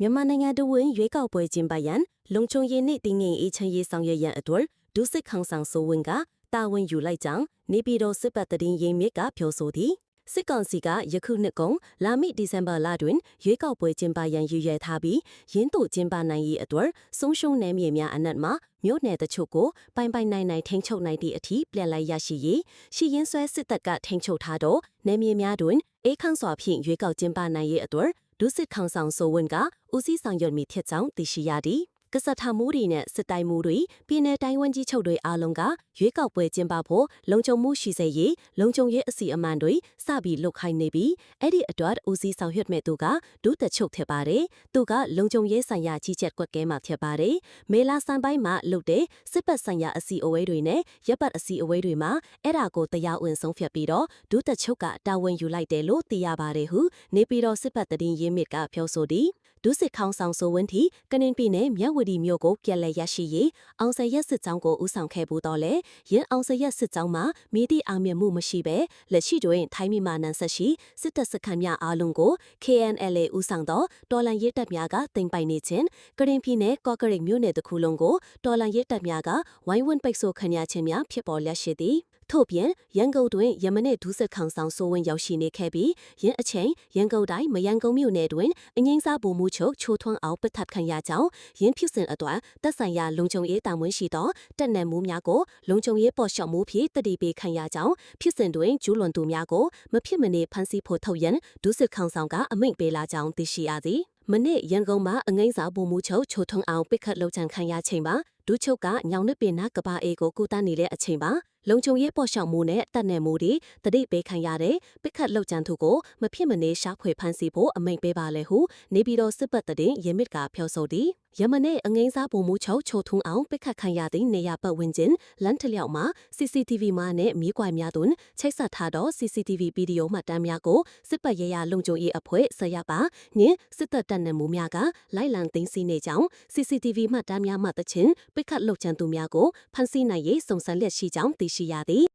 မြန်မာနိုင်ငံတဝင်းရွေးကောက်ပွဲကျင်းပရန်လုံခြုံရေးနှင့်တည်ငြိမ်အေးချမ်းရေးဆောင်ရွက်ရန်အတွက်ဒုစစ်ခေါင်းဆောင်ဆိုဝင်ကတာဝန်ယူလိုက်ကြောင်းနေပြည်တော်စစ်ပတ်တရင်ရင်းမြစ်ကပြောဆိုသည်စစ်ကောင်စီကယခုနှစ်ကုန်လာမည့်ဒီဇင်ဘာလတွင်ရွေးကောက်ပွဲကျင်းပရန်ရည်ရွယ်ထားပြီးရင်းတို့ကျင်းပနိုင်ရေးအတွက်ဆုံးရှုံးနယ်မြေများအနက်မှမြို့နယ်တချို့ကိုပိုင်ပိုင်နိုင်နိုင်ထိန်းချုပ်နိုင်သည့်အထိပြန်လည်ရရှိရေးရှိရင်းဆွဲစစ်တပ်ကထိန်းချုပ်ထားသောနယ်မြေများတွင်အေးခန့်စွာဖြင့်ရွေးကောက်ကျင်းပနိုင်ရေးအတွက် ဒုစစ်ခေါင်းဆောင်ဆိုဝင်ကဦးစီးဆောင်ရွက်မိဖြစ်ကြောင်းသိရှိရသည် ကစထမှုတွေနဲ့စစ်တိုင်မှုတွေပြည်내တိုင်းဝန်ကြီးချုပ်တွေအားလုံးကရွေးကောက်ပွဲကျင်းပဖို့လုံခြုံမှုရှိစေရေးလုံခြုံရေးအစီအမံတွေစပြီးလုတ်ခိုင်းနေပြီးအဲ့ဒီအတွက်ဦးစီးဆောင်ရွက်မဲ့သူကဒုတချုပ်ဖြစ်ပါတယ်သူကလုံခြုံရေးဆိုင်ရာကြီးကြပ်ကွက်ကဲမှာဖြစ်ပါတယ်မေလာစံပိုင်းမှာလုတ်တဲ့စစ်ပတ်ဆိုင်ရာအစီအဝေးတွေနဲ့ရပ်ပတ်အစီအဝေးတွေမှာအဲ့ဒါကိုတရားဝင်ဆုံးဖြတ်ပြီးတော့ဒုတချုပ်ကတာဝန်ယူလိုက်တယ်လို့သိရပါတယ်ဟုနေပြည်တော်စစ်ပတ်တရင်ရင်းမြစ်ကပြောဆိုသည် ဒုစစ်ခေါင်းဆောင်ဆိုဝင်းထီကနင်ပြည်နယ်မြဝတီမြို့ကိုပြန်လည်ရရှိရေးအောင်ဆရက်စစ်ကြောင်းကိုဦးဆောင်ခဲ့ဘူးတော့လေရင်းအောင်ဆရက်စစ်ကြောင်းမှာမိသည့်အောင်မြင်မှုမရှိဘဲလက်ရှိတွင်ထိုင်းမြန်မာနန်းဆက်ရှိစစ်တပ်စခန်းများအားလုံးကို KNLA ဦးဆောင်သောတော်လန်ရေးတပ်များကတင်ပိုင်နေခြင်းကရင်ပြည်နယ်ကော့ကရိတ်မြို့နယ်တစ်ခုလုံးကိုတော်လန်ရေးတပ်များကဝိုင်းဝန်းပိတ်ဆို့ခံရခြင်းများဖြစ်ပေါ်လျက်ရှိသည်ထို့ပြင်ရန်ကုန်တွင်ယမနစ်ဒုစစ်ခေါင်ဆောင်စိုးဝင်းရောက်ရှိနေခဲ့ပြီးယင်းအချိန်ရန်ကုန်တိုင်းမယန်ကုန်မြို့နယ်တွင်အငိမ့်စားဗိုလ်မှူးချုပ်ချိုထွန်းအောင်ပစ်ထပ်ခံရကြောင်းယင်းဖြစ်စဉ်အတွက်တပ်ဆိုင်ရာလုံခြုံရေးတာဝန်ရှိသောတပ်နယ်မှုများကိုလုံခြုံရေးပေါ်လျှော့မှုဖြင့်တတိပေးခံရကြောင်းဖြစ်စဉ်တွင်ကျူးလွန်သူများကိုမဖြစ်မနေဖမ်းဆီးဖို့ထုတ်ရန်ဒုစစ်ခေါင်ဆောင်ကအမိန့်ပေးလာကြောင်းသိရှိရသည်မနေ့ရန်ကုန်မှာအငိမ့်စာဗိုလ်မှူးချုပ်ချိုထွန်းအောင်ပစ်ခတ်လှုပ်ချံခံရချိန်မှာဒုချုပ်ကညောင်နှစ်ပင်နာကဘာအေကိုကူတန်းနေတဲ့အချိန်မှာ လုံခြုံရေးပေါ်လျှောက်မှုနဲ့တပ်နယ်မှုတွေတတိပေးခံရတဲ့ပစ်ခတ်လှုပ်ကြံသူကိုမဖြစ်မနေရှာဖွေဖမ်းဆီးဖို့အမိန့်ပေးပါလေဟုနေပြည်တော်စစ်ပတ်တဲ့ရမစ်ကပြောဆိုသည် ယမနေ့အငိမ့်စားပုံမှုချုပ်ချိုထုံအောင်ပစ်ခတ်ခံရသည့်နေရာပတ်ဝန်းကျင်လမ်းထလျောက်မှာ CCTV မှနဲ့မြေကွိုင်များတွင်ချိတ်ဆက်ထားသော CCTV ဗီဒီယိုမှတ်တမ်းများကိုစစ်ပတ်ရဲရလုံခြုံရေးအဖွဲ့ဆရပါညင်စစ်တပ်တပ်နယ်မှုများကလိုက်လံသိမ်းဆည်းနေကြောင်း CCTV မှတ်တမ်းများမှတချင်းပစ်ခတ်လှုပ်ကြံသူများကိုဖမ်းဆီးနိုင်ရေးစုံစမ်းလျက်ရှိကြောင်းသိရှိရသည်